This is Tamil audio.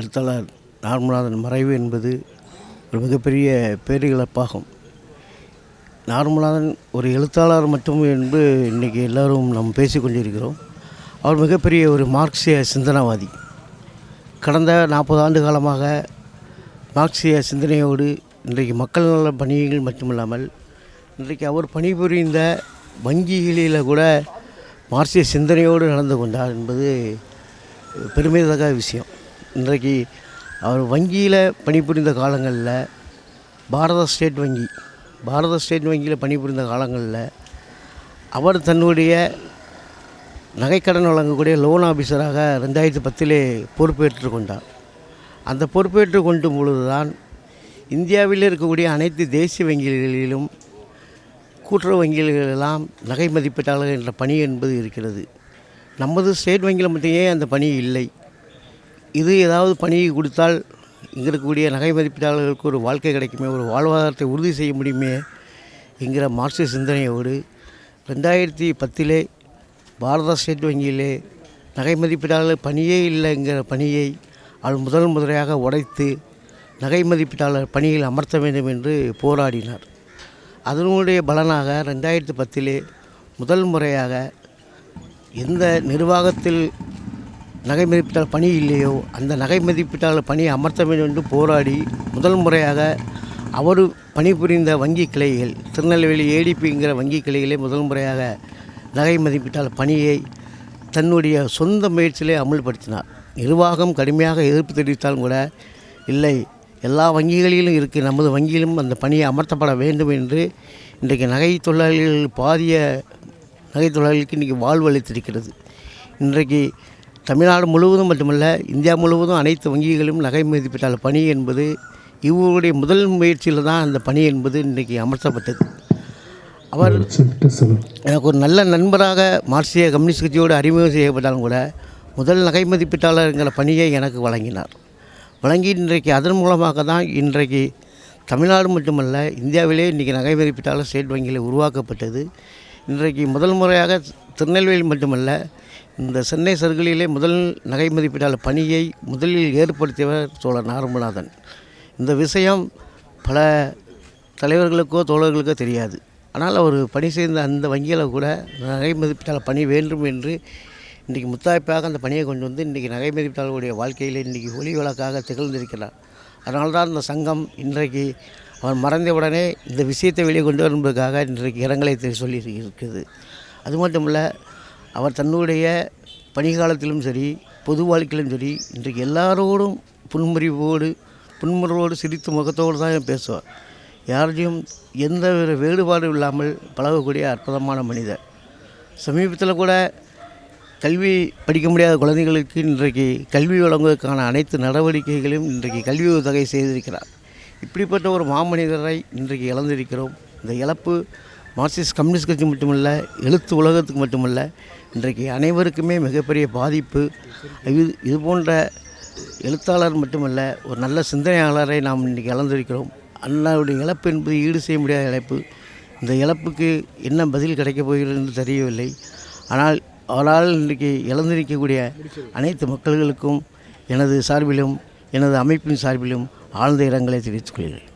எழுத்தாளர் நார்மநாதன் மறைவு என்பது ஒரு மிகப்பெரிய பேரிழப்பாகும். நார்மநாதன் ஒரு எழுத்தாளர் மட்டும் என்று இன்றைக்கி எல்லோரும் நாம் பேசிக்கொண்டிருக்கிறோம் அவர் மிகப்பெரிய ஒரு மார்க்சிய சிந்தனவாதி. கடந்த நாற்பது ஆண்டு காலமாக மார்க்சிய சிந்தனையோடு இன்றைக்கு மக்கள் நல பணிகள் மட்டுமில்லாமல் இன்றைக்கு அவர் பணிபுரிந்த வங்கிகளில் கூட மார்க்சிய சிந்தனையோடு நடந்து கொண்டார் என்பது பெருமைதக விஷயம். இன்றைக்கு அவர் வங்கியில் பணிபுரிந்த காலங்களில் பாரத ஸ்டேட் வங்கி பாரத ஸ்டேட் வங்கியில் பணிபுரிந்த காலங்களில் அவர் தன்னுடைய நகைக்கடன் வழங்கக்கூடிய லோன் ஆஃபீஸராக ரெண்டாயிரத்தி பத்திலே பொறுப்பேற்று கொண்டார். அந்த பொறுப்பேற்று கொண்டும் பொழுதுதான் இந்தியாவில் இருக்கக்கூடிய அனைத்து தேசிய வங்கிகளிலும் கூட்டுறவு வங்கிகளெல்லாம் நகை மதிப்பீட்டாளர் என்ற பணி என்பது இருக்கிறது. நமது ஸ்டேட் வங்கியில் மட்டுமே அந்த பணி இல்லை. இது ஏதாவது பணி கொடுத்தால் இங்கே இருக்கக்கூடிய நகை மதிப்பீட்டாளர்களுக்கு ஒரு வாழ்க்கை கிடைக்குமே ஒரு வாழ்வாதாரத்தை உறுதி செய்ய முடியுமே என்கிற மார்க்சிய சிந்தனையோடு ரெண்டாயிரத்தி பத்திலே பாரத ஸ்டேட் வங்கியிலே நகை மதிப்பீட்டாளர் பணியே இல்லைங்கிற பணியை அவள் முதல் முதலையாக உடைத்து நகை மதிப்பீட்டாளர் பணியில் அமர்த்த வேண்டும் என்று போராடினார். அதனுடைய பலனாக ரெண்டாயிரத்து பத்திலே முதல் முறையாக எந்த நிர்வாகத்தில் நகை மதிப்பிட்டால் பணி இல்லையோ அந்த நகை மதிப்பிட்டால் பணியை அமர்த்த வேண்டும் என்று போராடி முதல் முறையாக அவர் பணிபுரிந்த வங்கி கிளைகள் திருநெல்வேலி ஏடிபிங்கிற வங்கி கிளைகளே முதல் முறையாக நகை மதிப்பிட்டால் பணியை தன்னுடைய சொந்த முயற்சியிலே அமுல்படுத்தினார். நிர்வாகம் கடுமையாக எதிர்ப்பு தெரிவித்தாலும் கூட இல்லை எல்லா வங்கிகளிலும் இருக்குது நமது வங்கியிலும் அந்த பணியை அமர்த்தப்பட வேண்டும் என்று இன்றைக்கு நகை தொழிலாளிகள் பாதிய நகை தொழிலாளிகளுக்கு இன்றைக்கி வாழ்வளித்திருக்கிறது இன்றைக்கு தமிழ்நாடு முழுவதும் மட்டுமல்ல இந்தியா முழுவதும் அனைத்து வங்கிகளும் நகை மதிப்பீட்டாளர் பணி என்பது இவருடைய முதல் முயற்சியில் தான் அந்த பணி என்பது இன்றைக்கு அமர்த்தப்பட்டது. அவர் எனக்கு ஒரு நல்ல நண்பராக மார்க்சிய கம்யூனிஸ்ட் கட்சியோடு அறிமுகம் செய்யப்பட்டாலும் கூட முதல் நகை மதிப்பீட்டாளருங்கிற பணியை எனக்கு வழங்கினார். வழங்கி இன்றைக்கு அதன் மூலமாக தான் இன்றைக்கு தமிழ்நாடு மட்டுமல்ல இந்தியாவிலே இன்றைக்கி நகை மதிப்பீட்டாளர் ஸ்டேட் வங்கியில் உருவாக்கப்பட்டது. இன்றைக்கு முதல் முறையாக திருநெல்வேலி மட்டுமல்ல இந்த சென்னை சர்க்கிளிலே முதல் நகை மதிப்பீட்டாளர் பணியை முதலில் ஏற்படுத்தியவர் தோழர் நார்மநாதன் இந்த விஷயம் பல தலைவர்களுக்கோ தோழர்களுக்கோ தெரியாது. ஆனால் அவர் பணி செய்த அந்த வங்கியில் கூட நகை மதிப்பீட்டாளர் பணி வேண்டும் என்று இன்றைக்கி முத்தாய்ப்பாக அந்த பணியை கொண்டு வந்து இன்றைக்கி நகை மதிப்பீட்டாளருடைய வாழ்க்கையில் இன்றைக்கி ஒளி விளக்காக திகழ்ந்திருக்கிறார். அதனால தான் இந்த சங்கம் இன்றைக்கு அவர் மறைந்த உடனே இந்த விஷயத்தை வெளியே கொண்டு வருவதற்காக இன்றைக்கு இரங்கலை சொல்லி இருக்குது அது மட்டும் இல்லை அவர் தன்னுடைய பணிகாலத்திலும் சரி பொது வாழ்க்கையிலும் சரி இன்றைக்கு எல்லாரோடும் புன்முறிவோடு புன்முறவோடு சிரித்த முகத்தோடு தான் பேசுவார். யாரையும் எந்த ஒரு வேறுபாடும் இல்லாமல் பழகக்கூடிய அற்புதமான மனிதர். சமீபத்தில் கூட கல்வி படிக்க முடியாத குழந்தைகளுக்கு இன்றைக்கு கல்வி வழங்குவதற்கான அனைத்து நடவடிக்கைகளையும் இன்றைக்கு கல்வி உதவி செய்திருக்கிறார். இப்படிப்பட்ட ஒரு மாமனிதரை இன்றைக்கு இழந்திருக்கிறோம். இந்த இழப்பு மார்க்சிஸ்ட் கம்யூனிஸ்ட் கட்சி மட்டுமல்ல எழுத்து உலகத்துக்கு மட்டுமல்ல இன்றைக்கு அனைவருக்குமே மிகப்பெரிய பாதிப்பு. இது இது போன்ற எழுத்தாளர் மட்டுமல்ல ஒரு நல்ல சிந்தனையாளரை நாம் இன்றைக்கி இழந்திருக்கிறோம். அண்ணாவுடைய இழப்பு என்பது ஈடு செய்ய முடியாத இழப்பு. இந்த இழப்புக்கு என்ன பதில் கிடைக்கப் போகிறது என்று தெரியவில்லை. ஆனால் அவரால் இன்றைக்கு இழந்திருக்கக்கூடிய அனைத்து மக்கள்களுக்கும் எனது சார்பிலும் எனது அமைப்பின் சார்பிலும் ஆழ்ந்த இரங்கலை தெரிவித்துக் கொள்கிறேன்.